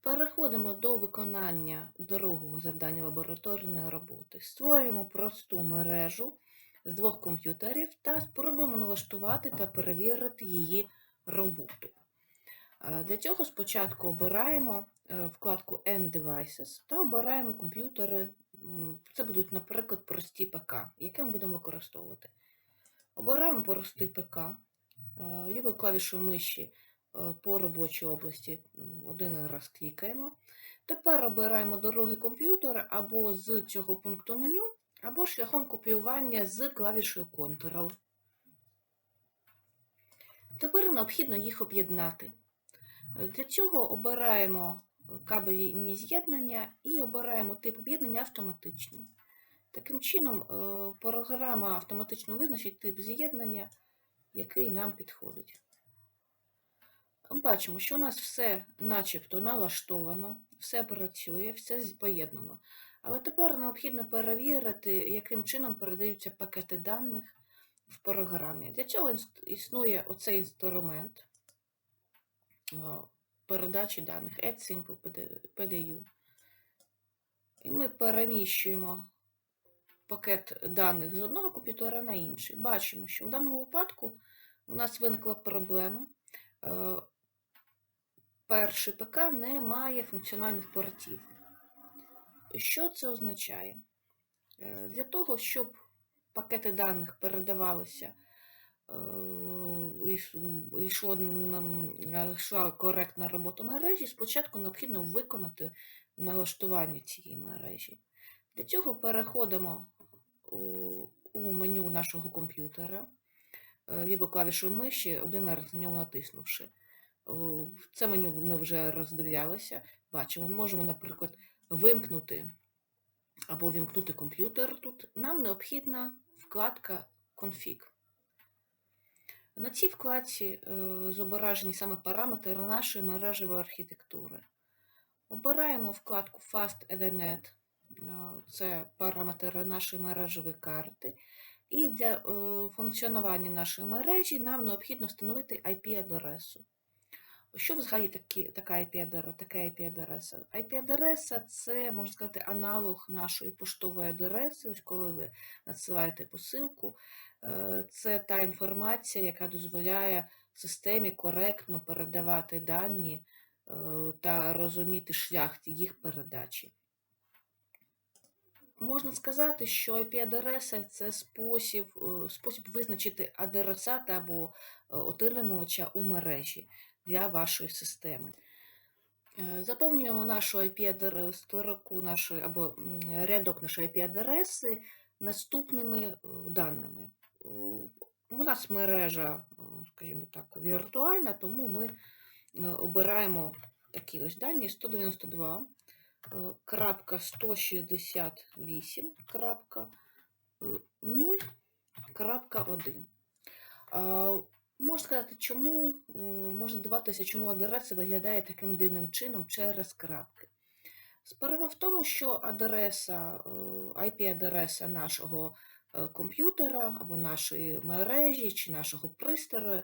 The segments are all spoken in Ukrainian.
Переходимо до виконання другого завдання лабораторної роботи. Створюємо просту мережу з двох комп'ютерів та спробуємо налаштувати та перевірити її роботу. Е, Для цього спочатку обираємо е, вкладку End Devices та обираємо комп'ютери. Це будуть, наприклад, прості ПК, які ми будемо використовувати. Обираємо простий ПК, е, лівою клавішою миші по робочій області один раз клікаємо. Тепер обираємо другий комп'ютер або з цього пункту меню, або шляхом копіювання з клавішою Ctrl. Тепер необхідно їх об'єднати. Е, Для цього обираємо кабельні з'єднання і обираємо тип об'єднання автоматичний. Таким чином, е, програма автоматично визначить тип з'єднання, який нам підходить. Бачимо, що у нас все начебто налаштовано, все працює, все поєднано. Але тепер необхідно перевірити, яким чином передаються пакети даних в програмі. Для цього існує оцей інструмент передачі даних Add PDU. І ми переміщуємо пакет даних з одного комп'ютера на інший. Бачимо, що в даному випадку у нас виникла проблема. Перший ПК не має функціональних портів. Що це означає? Е, Для того, щоб пакети даних передавалися, е, е, йшла коректна робота мережі, спочатку необхідно виконати налаштування цієї мережі. Для цього переходимо у- меню нашого комп'ютера, лівою клавішою миші, один раз на ньому натиснувши. Це меню ми вже роздивлялися. Бачимо, можемо, наприклад, вимкнути або вімкнути комп'ютер тут. Нам необхідна вкладка Config. На цій вкладці е, зображені саме параметри нашої мережевої архітектури. Обираємо вкладку Fast Ethernet, е, це параметри нашої мережевої карти. І для е, функціонування нашої мережі нам необхідно встановити IP-адресу. Що взагалі такі, така IP-адреса? Така IP-адреса? IP-адреса це, можна сказати, аналог нашої поштової адреси. Ось коли ви надсилаєте посилку, е, це та інформація, яка дозволяє системі коректно передавати дані е, та розуміти шлях їх передачі. Можна сказати, що IP-адреса це спосіб, е, спосіб визначити адресата або е, отримувача у мережі для вашої системи. Е, Заповнюємо нашу IP строку нашої або рядок нашої IP-адреси наступними даними. У нас мережа, скажімо так, віртуальна, тому ми обираємо такі ось дані 192. Е, Крапка 168, крапка е, 0, крапка 1. Можна сказати, чому можна здаватися, чому адреса виглядає таким дивним чином через крапки. Справа в тому, що адреса, IP-адреса нашого комп'ютера або нашої мережі чи нашого пристрою,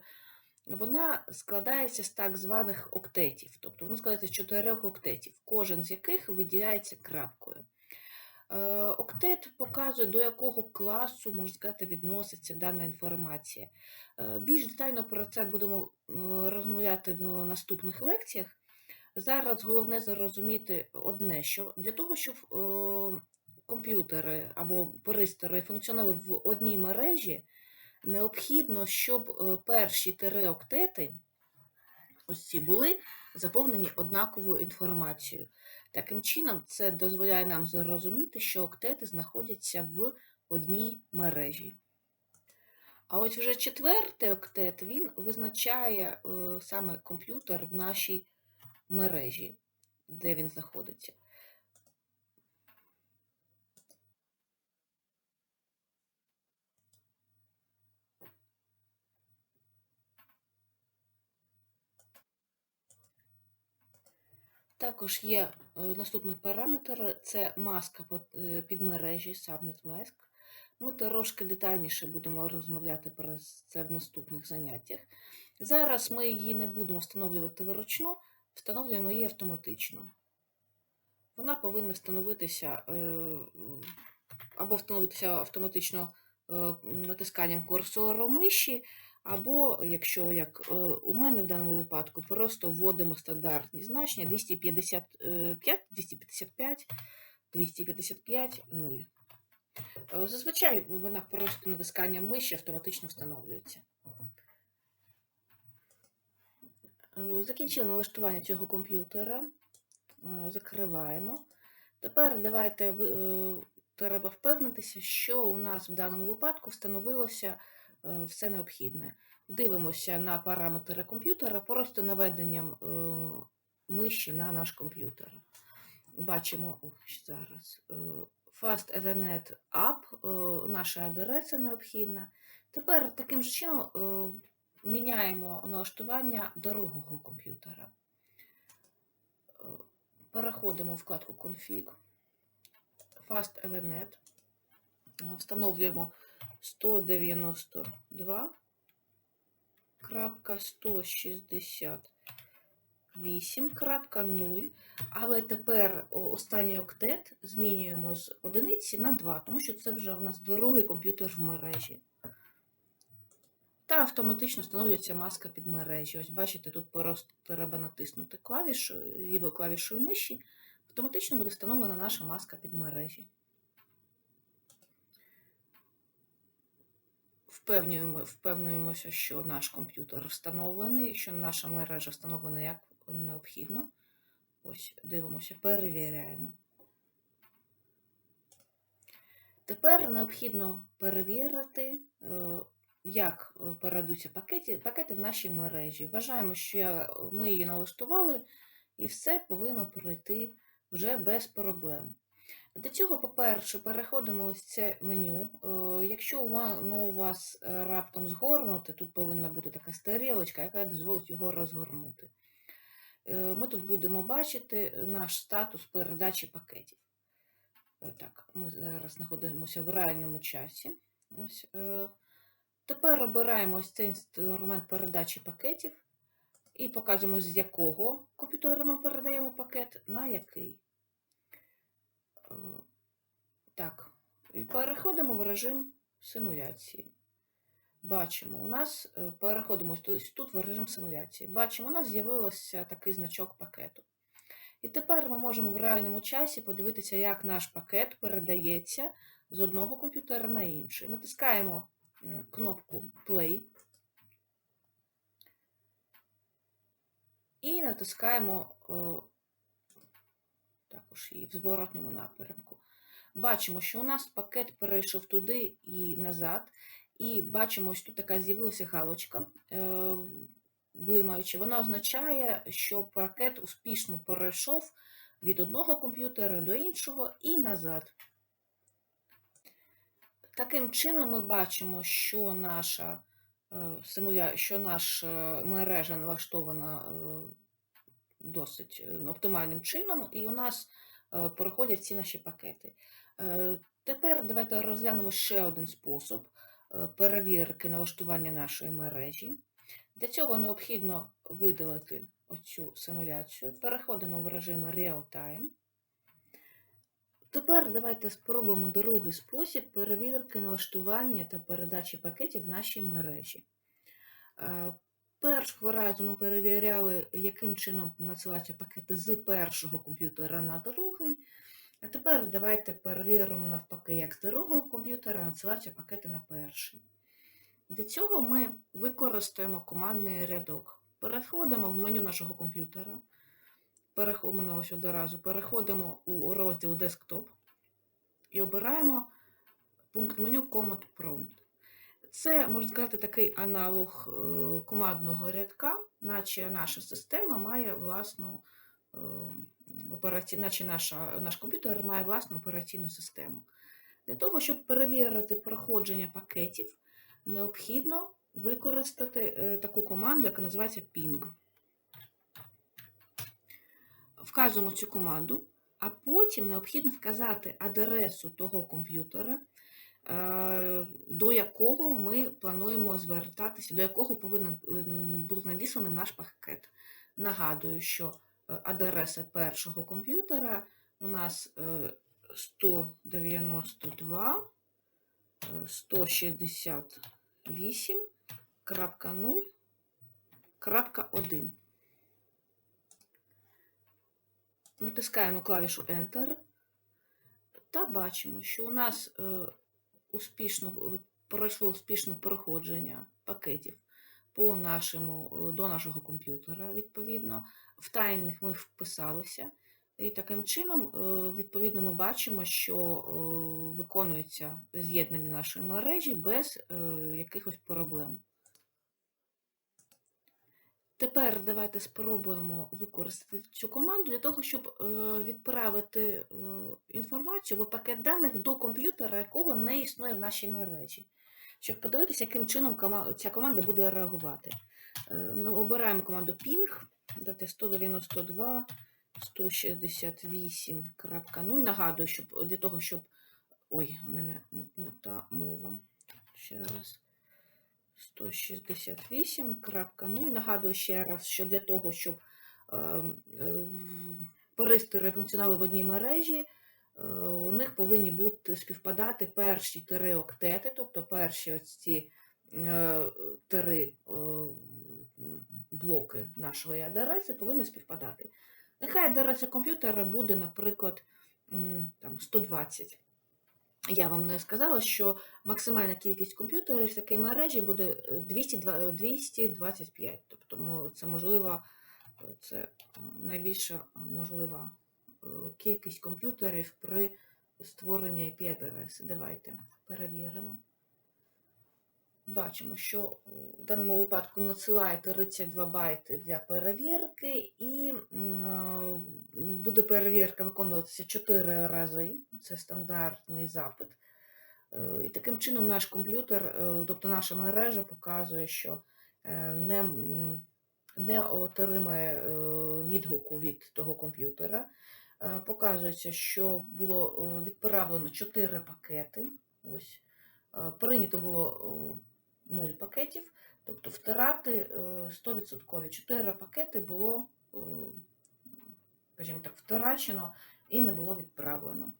вона складається з так званих октетів. Тобто вона складається з чотирьох октетів, кожен з яких виділяється крапкою. Е, Октет показує, до якого класу, можна сказати, відноситься дана інформація. Е, Більш детально про це будемо розмовляти в наступних лекціях. Зараз головне зрозуміти одне, що для того, щоб е, комп'ютери або пристрої функціонували в одній мережі, необхідно, щоб е, перші три октети ось ці були заповнені однаковою інформацією. Таким чином, це дозволяє нам зрозуміти, що октети знаходяться в одній мережі. А ось вже четвертий октет він визначає е, саме комп'ютер в нашій мережі, де він знаходиться. Також є е, наступний параметр це маска е, підмережі Subnet Mask. Ми трошки детальніше будемо розмовляти про це в наступних заняттях. Зараз ми її не будемо встановлювати вручну, Встановлюємо її автоматично. Вона повинна встановитися е, або встановитися автоматично натисканням курсору миші, або, якщо як е, у мене в даному випадку, просто вводимо стандартні значення 255, 255, 255, 0. Е, Зазвичай вона просто натисканням миші автоматично встановлюється. Е, Закінчили налаштування цього комп'ютера. Е, Закриваємо. Тепер давайте треба впевнитися, що у нас в даному випадку встановилося все необхідне. Дивимося на параметри комп'ютера просто наведенням е, миші на наш комп'ютер. Бачимо о, зараз. е, Fast Ethernet App, е, наша адреса необхідна. Тепер таким же чином е, міняємо налаштування другого комп'ютера. Е, Переходимо в вкладку Config, Fast Ethernet, е, встановлюємо 192.168.0, але тепер останній октет змінюємо з одиниці на 2, тому що це вже в нас другий комп'ютер в мережі. Та автоматично встановлюється маска під мережі. Ось бачите, тут просто треба натиснути клавішу, лівою клавішою миші. Автоматично буде встановлена наша маска під мережі. Впевнюємо, впевнюємося, що наш комп'ютер встановлений, що наша мережа встановлена як необхідно. Ось дивимося, перевіряємо. Тепер необхідно перевірити, е, як передаються пакети, пакети в нашій мережі. Вважаємо, що ми її налаштували, і все повинно пройти вже без проблем. Для цього, по-перше, переходимо ось це меню. Е, Якщо воно у вас е, раптом згорнуте, тут повинна бути така стрілочка, яка дозволить його розгорнути. Е, Ми тут будемо бачити наш статус передачі пакетів. Так, ми зараз знаходимося в реальному часі. Ось, Тепер обираємо ось цей інструмент передачі пакетів і показуємо, з якого комп'ютера ми передаємо пакет, на який. Е, Так, переходимо в режим симуляції. Бачимо, у нас е, переходимо тут, в режим симуляції. Бачимо, у нас з'явився такий значок пакету. І тепер ми можемо в реальному часі подивитися, як наш пакет передається з одного комп'ютера на інший. Натискаємо е, кнопку Play і натискаємо також і в зворотньому напрямку. Бачимо, що у нас пакет перейшов туди і назад, і бачимо, ось тут така з'явилася галочка, е, блимаюча. Вона означає, що пакет успішно перейшов від одного комп'ютера до іншого і назад. Таким чином, ми бачимо, що наша е, що наша мережа налаштована е, досить е, оптимальним чином, і у нас е, проходять ці наші пакети. Е, Тепер давайте розглянемо ще один спосіб перевірки налаштування нашої мережі. Для цього необхідно видалити оцю симуляцію. Переходимо в режим Real-Time. Тепер давайте спробуємо другий спосіб перевірки налаштування та передачі пакетів в нашій мережі. Першого разу ми перевіряли, яким чином надсилаються пакети з першого комп'ютера на другий. А тепер давайте перевіримо навпаки, як з другого комп'ютера надсилаються пакети на перший. Для цього ми використаємо командний рядок. Переходимо в меню нашого комп'ютера. Переходимо ось одразу, переходимо у розділ Desktop і обираємо пункт меню Command Prompt. Це, можна сказати, такий аналог е, командного рядка, наче наша система має власну е, операці... наче наша, наш комп'ютер має власну операційну систему. Для того, щоб перевірити проходження пакетів, необхідно використати е, таку команду, яка називається ping. Вказуємо цю команду, а потім необхідно вказати адресу того комп'ютера, до якого ми плануємо звертатися, до якого повинен бути надісланим наш пакет. Нагадую, що е, адреса першого комп'ютера у нас е, 192 е, 168.0.1. Натискаємо клавішу Enter та бачимо, що у нас е, успішно пройшло успішне проходження пакетів по нашому, е, до нашого комп'ютера, відповідно. В тайних ми вписалися. І таким чином, е, відповідно, ми бачимо, що е, виконується з'єднання нашої мережі без е, якихось проблем. Тепер давайте спробуємо використати цю команду для того, щоб е, відправити е, інформацію або пакет даних до комп'ютера, якого не існує в нашій мережі, щоб подивитися, яким чином ця команда буде реагувати. Е, ну, Обираємо команду ping, дати 192, 168.0. І нагадую, щоб для того, щоб. Ой, у мене не- не та мова. Ще раз. 168.0. І нагадую ще раз, що для того, щоб е, е, функціонали в одній мережі, е, у них повинні бути співпадати перші три октети, тобто перші ось ці е, три блоки нашої адреси повинні співпадати. Нехай адреса комп'ютера буде, наприклад, там, 120. Я вам не сказала, що максимальна кількість комп'ютерів в такій мережі буде е, 202 225. Тобто це можливо, е, це е, найбільша е, можлива е, кількість комп'ютерів при створенні IP-адреси. Давайте перевіримо. Бачимо, що в даному випадку надсилає 32 байти для перевірки, і е, буде перевірка виконуватися 4 рази. Це стандартний запит. Е, І таким чином наш комп'ютер, е, тобто наша мережа, показує, що е, не, не отримує е, відгуку від того комп'ютера. Е, Показується, що було е, відправлено 4 пакети. Ось. Е, Прийнято було 0 пакетів, тобто втирати е, 100%. 4 пакети було, е, скажімо так, втрачено і не було відправлено.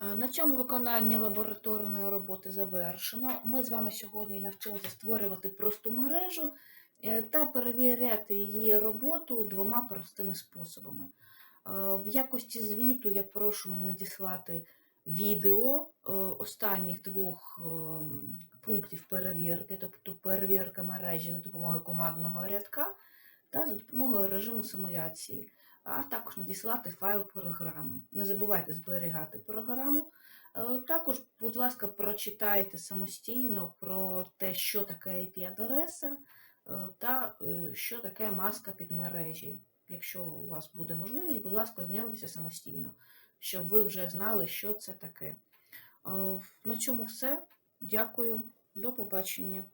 На цьому виконання лабораторної роботи завершено. Ми з вами сьогодні навчилися створювати просту мережу е, та перевіряти її роботу двома простими способами. Е, В якості звіту я прошу мені надіслати відео е, останніх двох ем, пунктів перевірки, тобто перевірка мережі за допомогою командного рядка та за допомогою режиму симуляції а також надіслати файл програми. Не забувайте зберігати програму. Е, Також, будь ласка, прочитайте самостійно про те, що таке IP-адреса е, та е, що таке маска під мережі. Якщо у вас буде можливість, будь ласка, ознайомтеся самостійно, щоб ви вже знали, що це таке. Е, На цьому все. Дякую, до побачення.